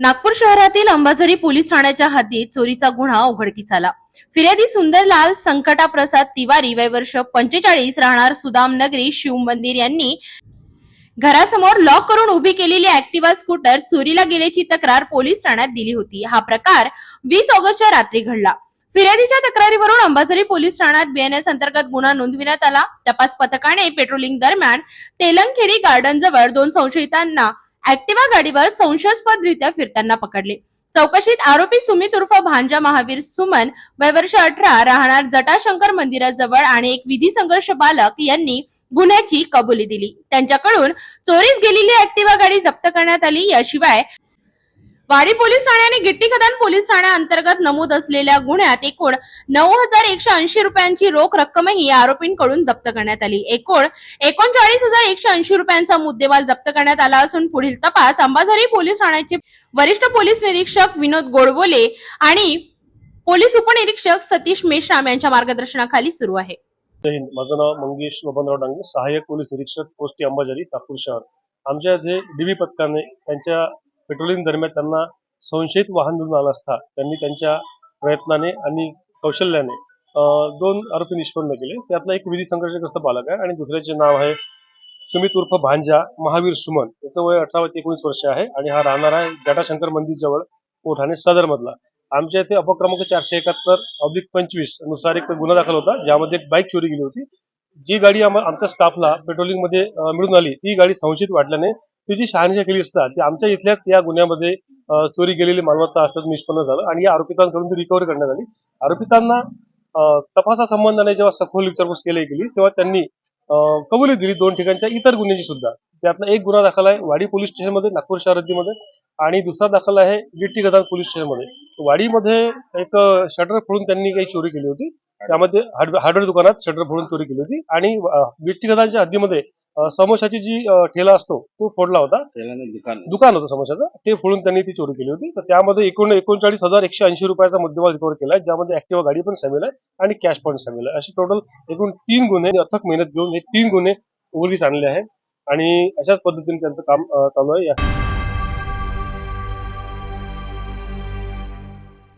नागपूर शहरातील अंबाझरी पोलीस ठाण्याच्या हद्दीत चोरीचा गुन्हा उघडकीस आला. फिर्यादी सुंदरलाल संकटा प्रसाद तिवारी वय वर्ष पंचेचाळीस राहणार सुदाम नगरी शिव मंदिर यांनी घरासमोर लॉक करून उभी केलेली ऍक्टिव्हा स्कूटर चोरीला गेल्याची तक्रार पोलीस ठाण्यात दिली होती. हा प्रकार वीस ऑगस्टच्या रात्री घडला. फिर्यादीच्या तक्रारीवरून अंबाझरी पोलीस ठाण्यात बीएनएस अंतर्गत गुन्हा नोंदविण्यात आला. तपास पथकाने पेट्रोलिंग दरम्यान तेलंगखेडी गार्डन जवळ दोन संशयितांना ऍक्टिवा गाडीवर संशयास्पदरित्या फिरताना पकडले. चौकशीत आरोपी सुमित उर्फ भांजा महावीर सुमन वयवर्ष अठरा राहणार जटाशंकर मंदिराजवळ आणि एक विधी संघर्ष बालक यांनी गुन्ह्याची कबुली दिली. त्यांच्याकडून चोरीस गेलेली ऍक्टिवा गाडी जप्त करण्यात आली. याशिवाय वाडी पोलीस ठाण्याने गिट्टी खदान पोलीस ठाण्याअंतर्गत नमूद असलेल्या गुन्ह्यात एकूण नऊ हजार एकशे ऐंशी रुपयांची रोख रक्कमही या आरोपींकडून जप्त करण्यात आली. एकूण एकोणचाळीस हजार एकशे ऐंशी रुपयांचा मुद्देमाल जप्त करण्यात आला असून पुढील तपास अंबाझरी पोलीस ठाण्याचे वरिष्ठ पोलीस निरीक्षक विनोद गोडबोले आणि पोलीस उपनिरीक्षक सतीश मेश्राम यांच्या मार्गदर्शनाखाली सुरू आहे. माझं नाव मंगेश बबनराव डांगे सहाय्यक पोलीस निरीक्षक पोस्टी अंबाझरी नागपूर शहर. आमच्या इथे डीबी पथकाने त्यांच्या पेट्रोलिंग दरम्यान त्यांना संशयित वाहन मिळून आलं असता. त्यांनी त्यांच्या प्रयत्नाने आणि कौशल्याने दोन आरोपी निष्पन्न केले. त्यातला एक विधी संघर्षग्रस्त बालक आहे आणि दुसऱ्याचे नाव आहे सुमित उर्फ भांजा महावीर सुमन. याचं वय अठरा ते एकोणीस वर्ष आहे आणि हा राहणार आहे जटाशंकर मंदिर जवळ कोठाणे सदर मधला आमच्या इथे अपक्रमांक चारशे एकाहत्तर ऑब्लिक पंचवीसनुसार एक गुन्हा दाखल होता ज्यामध्ये एक बाईक चोरी गेली होती. जी गाडी आमच्या स्टाफला पेट्रोलिंगमध्ये मिळून आली ती गाडी संशयित वाटल्याने ती जी शहानिशा केली असता ती आमच्या इथल्याच या गुन्ह्यामध्ये चोरी गेलेली मालमत्ता असल्याचं निष्पन्न झालं आणि या आरोपितांकडून ती रिकव्हरी करण्यात आली. आरोपितांना तपासासंबंधाने जेव्हा सखोल विचारपूस केली गेली तेव्हा त्यांनी कबुली दिली दोन ठिकाणच्या इतर गुन्ह्याची सुद्धा. त्यातला एक गुन्हा दाखल आहे वाडी पोलीस स्टेशनमध्ये नागपूर शहर हद्दीमध्ये आणि दुसरा दाखल आहे गिट्टी गदान पोलीस स्टेशनमध्ये. वाडीमध्ये एक शटर फोडून त्यांनी काही चोरी केली होती. त्यामध्ये हार्डवेअर दुकानात शटर फोडून चोरी केली होती आणि गिट्टी गदानच्या हद्दीमध्ये समोशाची जी ठेला असतो तो फोडला होता. दुकान दुकान होतं समोशाचं. ते फोडून त्यांनी ती चोरी केली होती. तर त्यामध्ये एकूण एकोणचाळीस हजार एकशे ऐंशी रुपयाचा मुद्देमाल रिकव्हर केला आहे ज्यामध्ये ऍक्टिव्हा गाडी पण सामील आहे आणि कॅश पण सामील आहे. असे टोटल एकूण तीन गुन्हे अथक मेहनत घेऊन हे तीन गुन्हे उघडकीस आणले आहेत. आणि अशाच पद्धतीने त्यांचं काम चालू आहे.